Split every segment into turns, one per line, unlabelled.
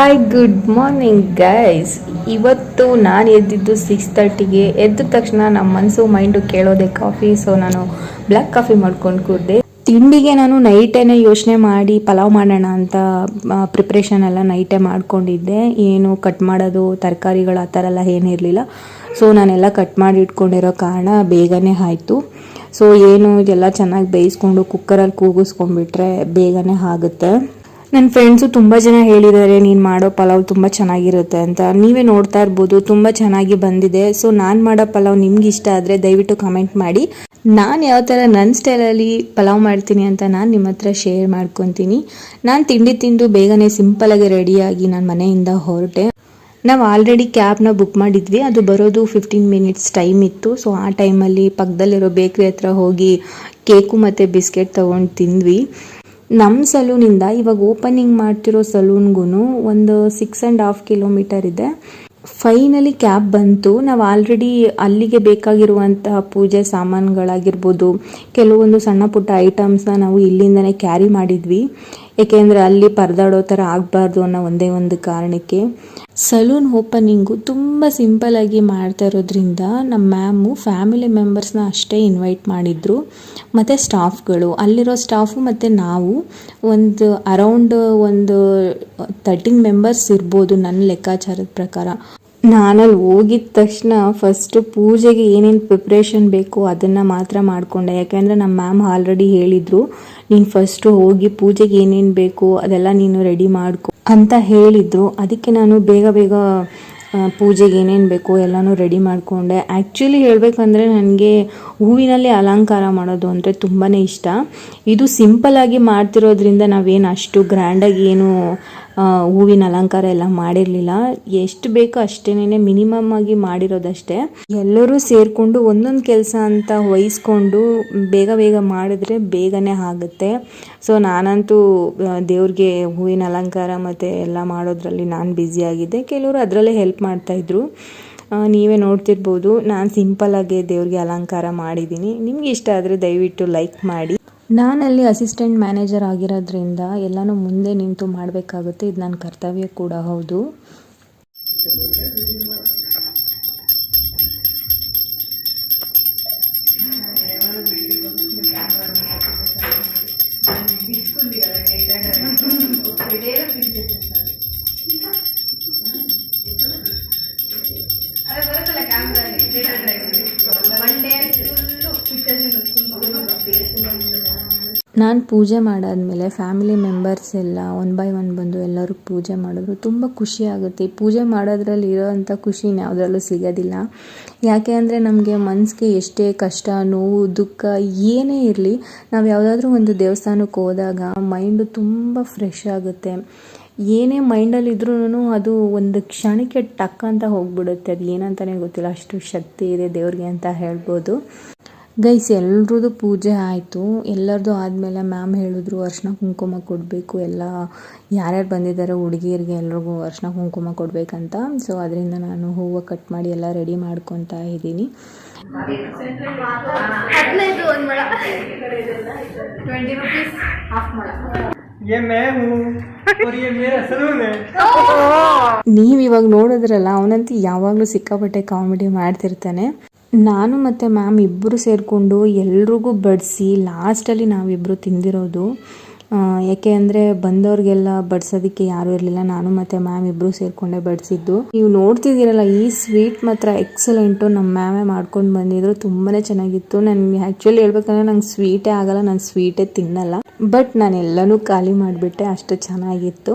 Hi good morning guys ಇವತ್ತು ನಾನು ಎದ್ದಿದ್ದು six ತರ್ಟಿಗೆ ಎದ್ದ ತಕ್ಷಣ ನಮ್ಮ ಮನಸ್ಸು ಮೈಂಡು ಕೇಳೋದೆ ಕಾಫಿ ಸೊ ನಾನು ಬ್ಲ್ಯಾಕ್ ಕಾಫಿ ಮಾಡ್ಕೊಂಡು ಕೂರ್ದೆ. ತಿಂಡಿಗೆ ನಾನು ನೈಟೇನೆ ಯೋಚನೆ ಮಾಡಿ ಪಲಾವ್ ಮಾಡೋಣ ಅಂತ ಪ್ರಿಪ್ರೇಷನ್ ಎಲ್ಲ ನೈಟೇ ಮಾಡ್ಕೊಂಡಿದ್ದೆ. ಏನು ಕಟ್ ಮಾಡೋದು, ತರಕಾರಿಗಳು ಆ ಥರ ಎಲ್ಲ ಏನಿರಲಿಲ್ಲ ಸೊ ನಾನೆಲ್ಲ ಕಟ್ ಮಾಡಿ ಇಟ್ಕೊಂಡಿರೋ ಕಾರಣ ಬೇಗನೆ ಆಯಿತು. ಸೊ ಏನು ಇದೆಲ್ಲ ಚೆನ್ನಾಗಿ ಬೇಯಿಸ್ಕೊಂಡು ಕುಕ್ಕರಲ್ಲಿ ಕೂಗಿಸ್ಕೊಂಡ್ಬಿಟ್ರೆ ಬೇಗನೆ ಆಗುತ್ತೆ. ನನ್ನ ಫ್ರೆಂಡ್ಸು ತುಂಬ ಜನ ಹೇಳಿದ್ದಾರೆ, ನೀನು ಮಾಡೋ ಪಲಾವ್ ತುಂಬ ಚೆನ್ನಾಗಿರುತ್ತೆ ಅಂತ. ನೀವೇ ನೋಡ್ತಾ ಇರ್ಬೋದು, ತುಂಬ ಚೆನ್ನಾಗಿ ಬಂದಿದೆ. ಸೊ ನಾನು ಮಾಡೋ ಪಲಾವ್ ನಿಮ್ಗೆ ಇಷ್ಟ ಆದರೆ ದಯವಿಟ್ಟು ಕಮೆಂಟ್ ಮಾಡಿ. ನಾನು ಯಾವ ಥರ ನನ್ನ ಸ್ಟೈಲಲ್ಲಿ ಪಲಾವ್ ಮಾಡ್ತೀನಿ ಅಂತ ನಾನು ನಿಮ್ಮ ಹತ್ರ ಶೇರ್ ಮಾಡ್ಕೊತೀನಿ. ನಾನು ತಿಂಡಿ ತಿಂದು ಬೇಗನೆ ಸಿಂಪಲಾಗಿ ರೆಡಿಯಾಗಿ ನಾನು ಮನೆಯಿಂದ ಹೊರಟೆ. ನಾವು ಆಲ್ರೆಡಿ ಕ್ಯಾಬ್ನ ಬುಕ್ ಮಾಡಿದ್ವಿ. ಅದು ಬರೋದು ಫಿಫ್ಟೀನ್ ಮಿನಿಟ್ಸ್ ಟೈಮ್ ಇತ್ತು. ಸೊ ಆ ಟೈಮಲ್ಲಿ ಪಕ್ಕದಲ್ಲಿರೋ ಬೇಕ್ರಿ ಹತ್ರ ಹೋಗಿ ಕೇಕು ಮತ್ತು ಬಿಸ್ಕೆಟ್ ತೊಗೊಂಡು ತಿಂದ್ವಿ. ನಮ್ಮ ಸಲೂನಿಂದ ಇವಾಗ ಓಪನಿಂಗ್ ಮಾಡ್ತಿರೋ ಸಲೂನ್ಗೂ ಒಂದು ಸಿಕ್ಸ್ ಆ್ಯಂಡ್ ಹಾಫ್ ಕಿಲೋಮೀಟರ್ ಇದೆ. ಫೈನಲಿ ಕ್ಯಾಬ್ ಬಂತು. ನಾವು ಆಲ್ರೆಡಿ ಅಲ್ಲಿಗೆ ಬೇಕಾಗಿರುವಂತಹ ಪೂಜೆ ಸಾಮಾನುಗಳಾಗಿರ್ಬೋದು, ಕೆಲವೊಂದು ಸಣ್ಣ ಪುಟ್ಟ ಐಟಮ್ಸ್ನ ನಾವು ಇಲ್ಲಿಂದನೇ ಕ್ಯಾರಿ ಮಾಡಿದ್ವಿ. ಏಕೆಂದರೆ ಅಲ್ಲಿ ಪರದಾಡೋ ಥರ ಆಗಬಾರ್ದು ಅನ್ನೋ ಒಂದೇ ಒಂದು ಕಾರಣಕ್ಕೆ. ಸಲೂನ್ ಓಪನಿಂಗು ತುಂಬ ಸಿಂಪಲಾಗಿ ಮಾಡ್ತಾ ಇರೋದ್ರಿಂದ ನಮ್ಮ ಮ್ಯಾಮು ಫ್ಯಾಮಿಲಿ ಮೆಂಬರ್ಸ್ನ ಅಷ್ಟೇ ಇನ್ವೈಟ್ ಮಾಡಿದ್ರು. ಮತ್ತು ಸ್ಟಾಫ್ಗಳು, ಅಲ್ಲಿರೋ ಸ್ಟಾಫು ಮತ್ತು ನಾವು. ಒಂದು ಅರೌಂಡ್ ಒಂದು ತರ್ಟೀನ್ ಮೆಂಬರ್ಸ್ ಇರ್ಬೋದು ನನ್ನ ಲೆಕ್ಕಾಚಾರದ ಪ್ರಕಾರ. ನಾನಲ್ಲಿ ಹೋಗಿದ ತಕ್ಷಣ ಫಸ್ಟ್ ಪೂಜೆಗೆ ಏನೇನು ಪ್ರಿಪ್ರೇಷನ್ ಬೇಕು ಅದನ್ನು ಮಾತ್ರ ಮಾಡಿಕೊಂಡೆ. ಯಾಕೆಂದರೆ ನಮ್ಮ ಮ್ಯಾಮ್ ಆಲ್ರೆಡಿ ಹೇಳಿದರು, ನೀನು ಫಸ್ಟು ಹೋಗಿ ಪೂಜೆಗೆ ಏನೇನು ಬೇಕು ಅದೆಲ್ಲ ನೀನು ರೆಡಿ ಮಾಡ್ಕೊ ಅಂತ ಹೇಳಿದರು. ಅದಕ್ಕೆ ನಾನು ಬೇಗ ಬೇಗ ಪೂಜೆಗೆ ಏನೇನು ಬೇಕು ಎಲ್ಲನೂ ರೆಡಿ ಮಾಡಿಕೊಂಡೆ. ಆ್ಯಕ್ಚುಲಿ ಹೇಳಬೇಕಂದ್ರೆ ನನಗೆ ಹೂವಿನಲ್ಲಿ ಅಲಂಕಾರ ಮಾಡೋದು ಅಂದರೆ ತುಂಬಾ ಇಷ್ಟ. ಇದು ಸಿಂಪಲ್ಲಾಗಿ ಮಾಡ್ತಿರೋದ್ರಿಂದ ನಾವೇನು ಅಷ್ಟು ಗ್ರ್ಯಾಂಡಾಗಿ ಏನು ಹೂವಿನ ಅಲಂಕಾರ ಎಲ್ಲ ಮಾಡಿರಲಿಲ್ಲ. ಎಷ್ಟು ಬೇಕೋ ಅಷ್ಟೇನೆ ಮಿನಿಮಮ್ ಆಗಿ ಮಾಡಿರೋದಷ್ಟೇ. ಎಲ್ಲರೂ ಸೇರಿಕೊಂಡು ಒಂದೊಂದು ಕೆಲಸ ಅಂತ ವಹಿಸ್ಕೊಂಡು ಬೇಗ ಬೇಗ ಮಾಡಿದ್ರೆ ಬೇಗನೆ ಆಗುತ್ತೆ. ಸೊ ನಾನಂತೂ ದೇವ್ರಿಗೆ ಹೂವಿನ ಅಲಂಕಾರ ಮತ್ತು ಎಲ್ಲ ಮಾಡೋದ್ರಲ್ಲಿ ನಾನು ಬ್ಯುಸಿಯಾಗಿದ್ದೆ ಕೆಲವರು ಅದರಲ್ಲೇ ಹೆಲ್ಪ್ ಮಾಡ್ತಾಯಿದ್ರು ಇದ್ರು. ನೀವೇ ನೋಡ್ತಿರ್ಬೋದು, ನಾನು ಆಗಿ ದೇವ್ರಿಗೆ ಅಲಂಕಾರ ಮಾಡಿದ್ದೀನಿ ನಿಮ್ಗೆ ಇಷ್ಟ ಆದರೆ ದಯವಿಟ್ಟು ಲೈಕ್ ಮಾಡಿ. ನಾನಲ್ಲಿ ಅಸಿಸ್ಟೆಂಟ್ ಮ್ಯಾನೇಜರ್ ಆಗಿರೋದ್ರಿಂದ ಎಲ್ಲನೂ ಮುಂದೆ ನಿಂತು ಮಾಡಬೇಕಾಗುತ್ತೆ. ಇದು ನನ್ನ ಕರ್ತವ್ಯ ಕೂಡ, ಹೌದು. ನಾನು ಪೂಜೆ ಮಾಡಾದ್ಮೇಲೆ ಫ್ಯಾಮಿಲಿ ಮೆಂಬರ್ಸ್ ಎಲ್ಲ ಒನ್ ಬೈ ಒನ್ ಬಂದು ಎಲ್ಲರೂ ಪೂಜೆ ಮಾಡಿದ್ರು. ತುಂಬ ಖುಷಿ ಆಗುತ್ತೆ. ಪೂಜೆ ಮಾಡೋದ್ರಲ್ಲಿ ಇರೋವಂಥ ಖುಷಿ ಯಾವುದ್ರಲ್ಲೂ ಸಿಗೋದಿಲ್ಲ. ಯಾಕೆ ಅಂದರೆ ನಮಗೆ ಮನಸ್ಸಿಗೆ ಎಷ್ಟೇ ಕಷ್ಟ, ನೋವು, ದುಃಖ ಏನೇ ಇರಲಿ, ನಾವು ಯಾವುದಾದ್ರೂ ಒಂದು ದೇವಸ್ಥಾನಕ್ಕೆ ಹೋದಾಗ ಮೈಂಡು ತುಂಬ ಫ್ರೆಶ್ ಆಗುತ್ತೆ. ಏನೇ ಮೈಂಡಲ್ಲಿ ಇದ್ರೂ ಅದು ಒಂದು ಕ್ಷಣಕ್ಕೆ ಟಕ್ ಅಂತ ಹೋಗ್ಬಿಡುತ್ತೆ. ಅದು ಏನಂತಲೇ ಗೊತ್ತಿಲ್ಲ. ಅಷ್ಟು ಶಕ್ತಿ ಇದೆ ದೇವ್ರಿಗೆ ಅಂತ ಹೇಳ್ಬೋದು. ಗೈಸ್ ಎಲ್ಲರದು ಪೂಜೆ ಆಯಿತು. ಎಲ್ಲರದು ಆದಮೇಲೆ ಮ್ಯಾಮ್ ಹೇಳಿದ್ರು ಅರ್ಶಿನ ಕುಂಕುಮ ಕೊಡಬೇಕು. ಎಲ್ಲ ಯಾರ್ಯಾರು ಬಂದಿದ್ದಾರೆ ಹುಡುಗಿಯರಿಗೆ ಎಲ್ರಿಗೂ ಅರ್ಶಿನ ಕುಂಕುಮ ಕೊಡಬೇಕಂತ. ಸೊ ಅದರಿಂದ ನಾನು ಹೂವು ಕಟ್ ಮಾಡಿ ಎಲ್ಲ ರೆಡಿ ಮಾಡ್ಕೊತಾ ಇದ್ದೀನಿ. ನೀವು ಇವಾಗ ನೋಡಿದ್ರಲ್ಲ ಅವನಂತೂ ಯಾವಾಗಲೂ ಸಿಕ್ಕಾಪಟ್ಟೆ ಕಾಮಿಡಿ ಮಾಡ್ತಿರ್ತಾನೆ. ನಾನು ಮತ್ತು ಮ್ಯಾಮ್ ಇಬ್ಬರು ಸೇರಿಕೊಂಡು ಎಲ್ರಿಗೂ ಬಡಿಸಿ ಲಾಸ್ಟಲ್ಲಿ ನಾವಿಬ್ಬರು ತಿಂದಿರೋದು ಯಾಕೆ ಅಂದರೆ ಬಂದವ್ರಿಗೆಲ್ಲ ಬಡ್ಸೋದಕ್ಕೆ ಯಾರೂ ಇರಲಿಲ್ಲ. ನಾನು ಮತ್ತು ಮ್ಯಾಮ್ ಇಬ್ಬರು ಸೇರಿಕೊಂಡೇ ಬಡಿಸಿದ್ದು. ನೀವು ನೋಡ್ತಿದ್ದೀರಲ್ಲ, ಈ ಸ್ವೀಟ್ ಮಾತ್ರ ಎಕ್ಸಲೆಂಟು ನಮ್ಮ ಮ್ಯಾಮೇ ಮಾಡ್ಕೊಂಡು ಬಂದಿದ್ರು. ತುಂಬಾ ಚೆನ್ನಾಗಿತ್ತು. ನನಗೆ ಆ್ಯಕ್ಚುಲಿ ಹೇಳ್ಬೇಕಂದ್ರೆ ನಂಗೆ ಸ್ವೀಟೇ ಆಗಲ್ಲ, ನಾನು ಸ್ವೀಟೇ ತಿನ್ನಲ್ಲ. ಬಟ್ ನಾನು ಎಲ್ಲನೂ ಖಾಲಿ ಮಾಡಿಬಿಟ್ಟೆ, ಅಷ್ಟು ಚೆನ್ನಾಗಿತ್ತು.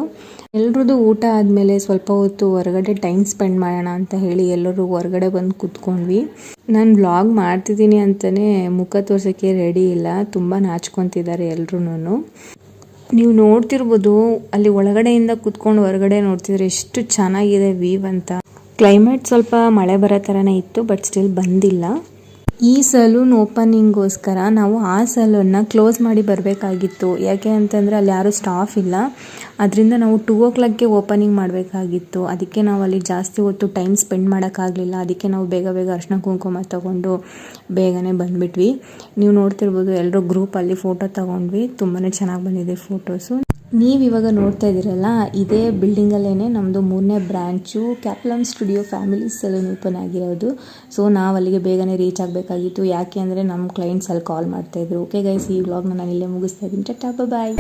ಎಲ್ರದ್ದು ಊಟ ಆದಮೇಲೆ ಸ್ವಲ್ಪ ಹೊತ್ತು ಹೊರಗಡೆ ಟೈಮ್ ಸ್ಪೆಂಡ್ ಮಾಡೋಣ ಅಂತ ಹೇಳಿ ಎಲ್ಲರೂ ಹೊರಗಡೆ ಬಂದು ಕೂತ್ಕೊಂಡ್ವಿ. ನಾನು ವ್ಲಾಗ್ ಮಾಡ್ತಿದ್ದೀನಿ ಅಂತಲೇ ಮುಖ ತೋರ್ಸೋಕ್ಕೆ ರೆಡಿ ಇಲ್ಲ. ತುಂಬ ನಾಚ್ಕೊತಿದ್ದಾರೆ ಎಲ್ರೂ ನೀವು ನೋಡ್ತಿರ್ಬೋದು, ಅಲ್ಲಿ ಒಳಗಡೆಯಿಂದ ಕೂತ್ಕೊಂಡು ಹೊರಗಡೆ ನೋಡ್ತಿದ್ರೆ ಎಷ್ಟು ಚೆನ್ನಾಗಿದೆ ವೀವ್ ಅಂತ. ಕ್ಲೈಮೇಟ್ ಸ್ವಲ್ಪ ಮಳೆ ಬರೋ ಥರನೇ ಇತ್ತು ಬಟ್ ಸ್ಟಿಲ್ ಬಂದಿಲ್ಲ. ಈ ಸಲೂನ್ ಓಪನಿಂಗೋಸ್ಕರ ನಾವು ಆ ಸಲೂನ್ನ ಕ್ಲೋಸ್ ಮಾಡಿ ಬರಬೇಕಾಗಿತ್ತು. ಯಾಕೆ ಅಂತಂದರೆ ಅಲ್ಲಿ ಯಾರೂ ಸ್ಟಾಫ್ ಇಲ್ಲ. ಅದರಿಂದ ನಾವು ಟೂ ಓ ಕ್ಲಾಕ್ಗೆ ಓಪನಿಂಗ್ ಮಾಡಬೇಕಾಗಿತ್ತು. ಅದಕ್ಕೆ ನಾವು ಅಲ್ಲಿ ಜಾಸ್ತಿ ಹೊತ್ತು ಟೈಮ್ ಸ್ಪೆಂಡ್ ಮಾಡೋಕ್ಕಾಗಲಿಲ್ಲ. ಅದಕ್ಕೆ ನಾವು ಬೇಗ ಬೇಗ ಅರ್ಶಿನ ಕುಂಕುಮ ತೊಗೊಂಡು ಬೇಗನೆ ಬಂದುಬಿಟ್ವಿ. ನೀವು ನೋಡ್ತಿರ್ಬೋದು ಎಲ್ಲರೂ ಗ್ರೂಪಲ್ಲಿ ಫೋಟೋ ತಗೊಂಡ್ವಿ. ತುಂಬಾ ಚೆನ್ನಾಗಿ ಬಂದಿದೆ ಫೋಟೋಸು. ನೀವು ಇವಾಗ ನೋಡ್ತಾ ಇದ್ದೀರಲ್ಲ, ಇದೇ ಬಿಲ್ಡಿಂಗಲ್ಲೇ ನಮ್ಮದು ಮೂರನೇ ಬ್ರ್ಯಾಂಚು ಕ್ಯಾಪ್ಲಮ್ ಸ್ಟುಡಿಯೋ ಫ್ಯಾಮಿಲಿ ಸಲೂನ್ ಓಪನ್ ಆಗಿರೋದು. ಸೊ ನಾವು ಅಲ್ಲಿಗೆ ಬೇಗನೆ ರೀಚ್ ಆಗಬೇಕಾಗಿತ್ತು. ಯಾಕೆ ಅಂದರೆ ನಮ್ಮ ಕ್ಲೈಂಟ್ಸ್ ಅಲ್ಲಿ ಕಾಲ್ ಮಾಡ್ತಾಯಿದ್ರು ಓಕೆ ಗೈಸ್ ಈ ವ್ಲಾಗ್ನ ನಾನು ಇಲ್ಲೇ ಮುಗಿಸ್ತಾ ಇದ್ದೀನಿ. ಟಾಟಾ ಬಾಯ್